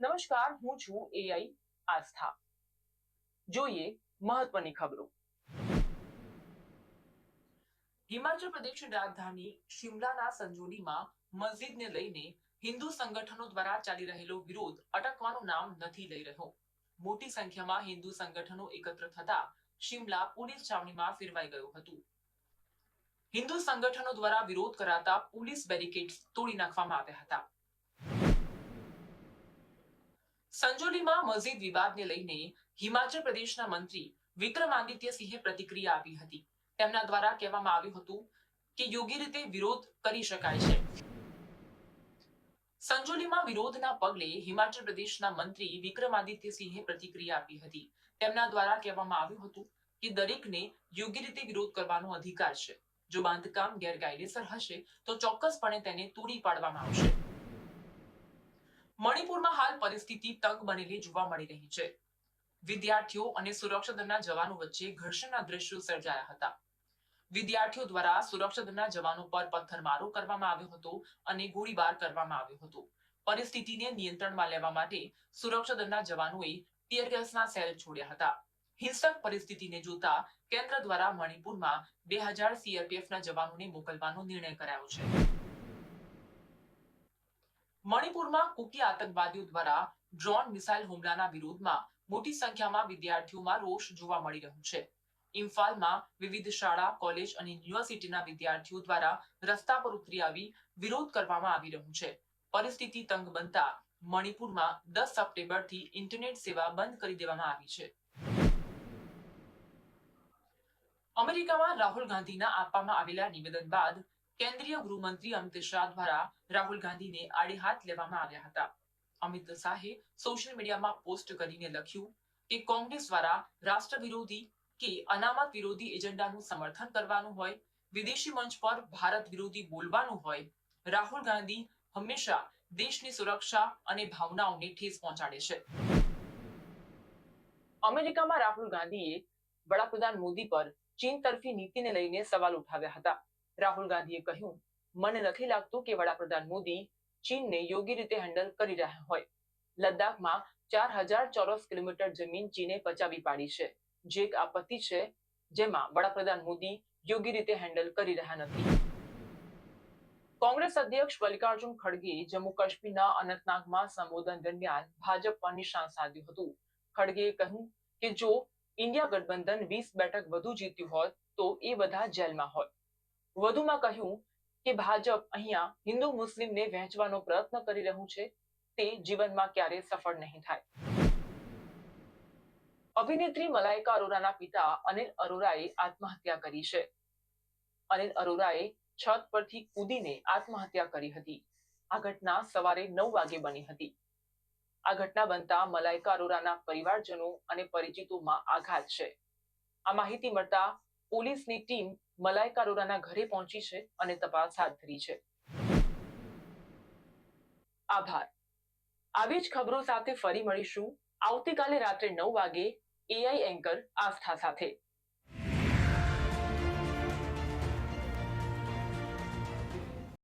નમસ્કાર, હું છું એઆઈ આસ્થા. જોઈએ મહત્વની ખબરો. હિમાચલ પ્રદેશની રાજધાની શિમલાના સંજોલીમાં મસ્જિદને લઈને હિન્દુ સંગઠનો દ્વારા ચાલી રહેલો વિરોધ અટકવાનું નામ નથી લઈ રહ્યો. મોટી સંખ્યામાં હિન્દુ સંગઠનો એકત્ર થતા શિમલા પોલીસ છાવણીમાં ફેરવાઈ ગયું હતું. હિન્દુ સંગઠનો દ્વારા વિરોધ કરાતા પોલીસ બેરિકેડ્સ તોડી નાખવામાં આવ્યા હતા. સંજોલીમાં મસ્જિદ વિવાદને લઈને હિમાચલ પ્રદેશના મંત્રી વિક્રમાદિત્ય સિંહે પ્રતિક્રિયા આપી હતી. તેમના દ્વારા કહેવામાં આવ્યું હતું કે યોગ્ય રીતે વિરોધ કરી શકાય છે. સંજોલીમાં વિરોધના પગલે હિમાચલ પ્રદેશના મંત્રી વિક્રમાદિત્ય સિંહે પ્રતિક્રિયા આપી હતી. તેમના દ્વારા કહેવામાં આવ્યું હતું કે દરેકને યોગ્ય રીતે વિરોધ કરવાનો અધિકાર છે. જો બાંધકામ ગેરકાયદેસર હશે, તો ચોક્કસપણે તેને તોડી પાડવામાં આવશે. મણિપુરમાં હાલ પરિસ્થિતિ તંગ બનેલી જોવા મળી રહી છે. વિદ્યાર્થીઓ અને સુરક્ષા દળના જવાનો વચ્ચે ઘર્ષણના દ્રશ્યો સર્જાયા હતા. વિદ્યાર્થીઓ દ્વારા સુરક્ષા દળના જવાનો પર પથ્થરમારો કરવામાં આવ્યો હતો અને ગોળીબાર કરવામાં આવ્યો હતો. પરિસ્થિતિને નિયંત્રણમાં લેવા માટે સુરક્ષા દળના જવાનોએ ટીયર ગેસના સેલ છોડ્યા હતા. હિંસક પરિસ્થિતિને જોતા કેન્દ્ર દ્વારા મણિપુરમાં બે હજાર સીઆરપીએફના જવાનોને મોકલવાનો નિર્ણય કરાયો છે. મણિપુરમાં કુકી આતંકવાદીઓ દ્વારા ડ્રોન મિસાઇલ હુમલાના વિરોધમાં મોટી સંખ્યામાં વિદ્યાર્થીઓમાં રોષ જોવા મળી રહ્યો છે. ઇમ્ફાલમાં વિવિધ શાળા, કોલેજ અને યુનિવર્સિટીના વિદ્યાર્થીઓ દ્વારા રસ્તા પર ઉતરી આવી વિરોધ કરવામાં આવી રહ્યો છે. પરિસ્થિતિ તંગ બનતા મણિપુરમાં દસ સપ્ટેમ્બરથી ઇન્ટરનેટ સેવા બંધ કરી દેવામાં આવી છે. અમેરિકામાં રાહુલ ગાંધીના આપવામાં આવેલા નિવેદન બાદ કેન્દ્રીય ગૃહમંત્રી અમિત શાહ દ્વારા રાહુલ ગાંધીને આડે હાથ લેવામાં આવ્યા હતા. અમિત શાહે સોશિયલ મીડિયામાં પોસ્ટ કરીને લખ્યું કે કોંગ્રેસ દ્વારા રાષ્ટ્ર વિરોધી કે અનામત વિરોધી એજન્ડાનું સમર્થન કરવાનું હોય, વિદેશી મંચ પર ભારત વિરોધી બોલવાનું હોય, રાહુલ ગાંધી હંમેશા દેશની સુરક્ષા અને ભાવનાઓને ઠેસ પહોંચાડે છે. અમેરિકામાં રાહુલ ગાંધીએ વડાપ્રધાન મોદી પર ચીન તરફી નીતિને લઈને સવાલ ઉઠાવ્યા હતા. રાહુલ ગાંધીએ કહ્યું, મને નથી લાગતું કે વડાપ્રધાન મોદી ચીનને યોગ્ય રીતે હેન્ડલ કરી રહ્યા હોય. લદ્દાખમાં ચાર હજાર ચોરસ કિલોમીટર જમીન ચીને પચાવી પાડી છે. જે એક આપત્તિ છે જેમાં વડાપ્રધાન મોદી યોગ્ય રીતે હેન્ડલ કરી રહ્યા નથી. કોંગ્રેસ અધ્યક્ષ મલ્લિકાર્જુન ખડગે જમ્મુ કાશ્મીરના અનંતનાગમાં સંબોધન દરમિયાન ભાજપ પર નિશાન સાધ્યું હતું. ખડગેએ કહ્યું કે જો ઇન્ડિયા ગઠબંધન વીસ બેઠક વધુ જીત્યું હોત તો એ બધા જેલમાં હોત. વધુમાં કહ્યું કે ભાજપ અહીંયા હિન્દુ મુસ્લિમને વહેંચવાનો પ્રયત્ન કરી રહ્યું છે, તે જીવનમાં ક્યારે સફળ નહીં થાય. અભિનેત્રી મલાઇકા અરોરાના પિતા અનિલ અરોરાએ આત્મહત્યા કરી છે. અનિલ અરોરાએ છત પરથી કૂદીને આત્મહત્યા કરી હતી. આ ઘટના સવારે નવ વાગે બની હતી. આ ઘટના બનતા મલાઇકા અરોરાના પરિવારજનો અને પરિચિતોમાં આઘાત છે. આ માહિતી મળતા પોલીસની ટીમ મલાઇકા અરોરાના ઘરે પહોંચી છે અને તપાસ હાથ ધરી છે. આભાર. આવી જ ખબરો સાથે ફરી મળીશું. આવતીકાલે રાત્રે નવ વાગે એઆઈ એન્કર આસ્થા સાથે.